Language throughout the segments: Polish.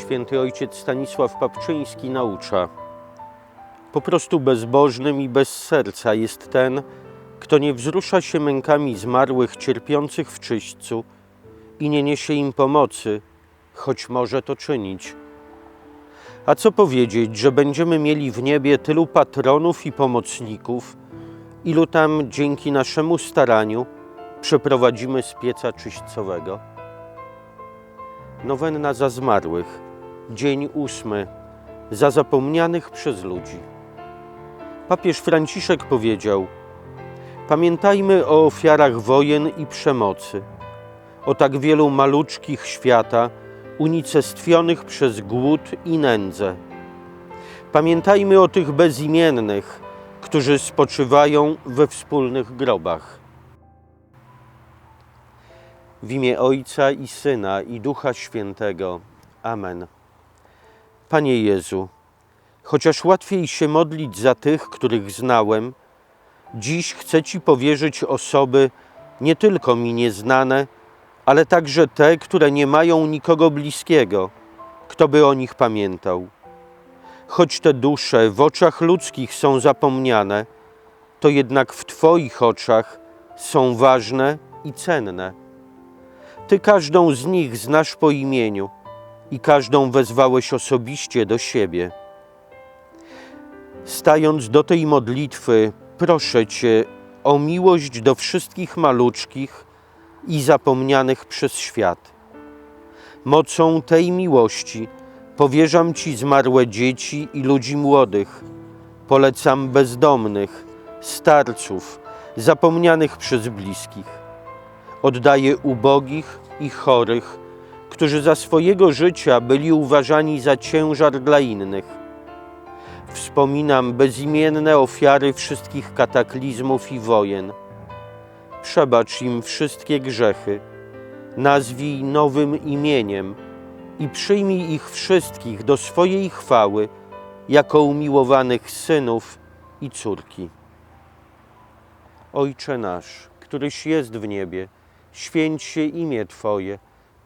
Święty ojciec Stanisław Papczyński naucza. Po prostu bezbożnym i bez serca jest ten, kto nie wzrusza się mękami zmarłych cierpiących w czyśćcu i nie niesie im pomocy, choć może to czynić. A co powiedzieć, że będziemy mieli w niebie tylu patronów i pomocników, ilu tam dzięki naszemu staraniu przeprowadzimy z pieca czyśćcowego? Nowenna za zmarłych, dzień ósmy, za zapomnianych przez ludzi. Papież Franciszek powiedział: Pamiętajmy o ofiarach wojen i przemocy, o tak wielu maluczkich świata unicestwionych przez głód i nędzę. Pamiętajmy o tych bezimiennych, którzy spoczywają we wspólnych grobach. W imię Ojca i Syna i Ducha Świętego. Amen. Panie Jezu, chociaż łatwiej się modlić za tych, których znałem, dziś chcę Ci powierzyć osoby nie tylko mi nieznane, ale także te, które nie mają nikogo bliskiego, kto by o nich pamiętał. Choć te dusze w oczach ludzkich są zapomniane, to jednak w Twoich oczach są ważne i cenne. Ty każdą z nich znasz po imieniu i każdą wezwałeś osobiście do siebie. Stając do tej modlitwy, proszę Cię o miłość do wszystkich maluczkich i zapomnianych przez świat. Mocą tej miłości powierzam Ci zmarłe dzieci i ludzi młodych. Polecam bezdomnych, starców, zapomnianych przez bliskich oddaje ubogich i chorych, którzy za swojego życia byli uważani za ciężar dla innych. Wspominam bezimienne ofiary wszystkich kataklizmów i wojen. Przebacz im wszystkie grzechy, nazwij nowym imieniem i przyjmij ich wszystkich do swojej chwały jako umiłowanych synów i córki. Ojcze nasz, któryś jest w niebie, święć się imię Twoje,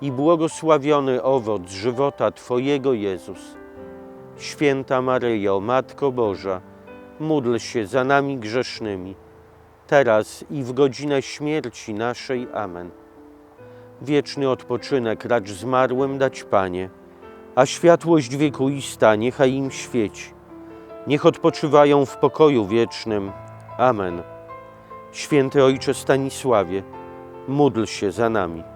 i błogosławiony owoc żywota Twojego Jezus. Święta Maryjo, Matko Boża, módl się za nami grzesznymi, teraz i w godzinę śmierci naszej. Amen. Wieczny odpoczynek racz zmarłym dać Panie, a światłość wiekuista niechaj im świeci. Niech odpoczywają w pokoju wiecznym. Amen. Święty Ojcze Stanisławie, módl się za nami.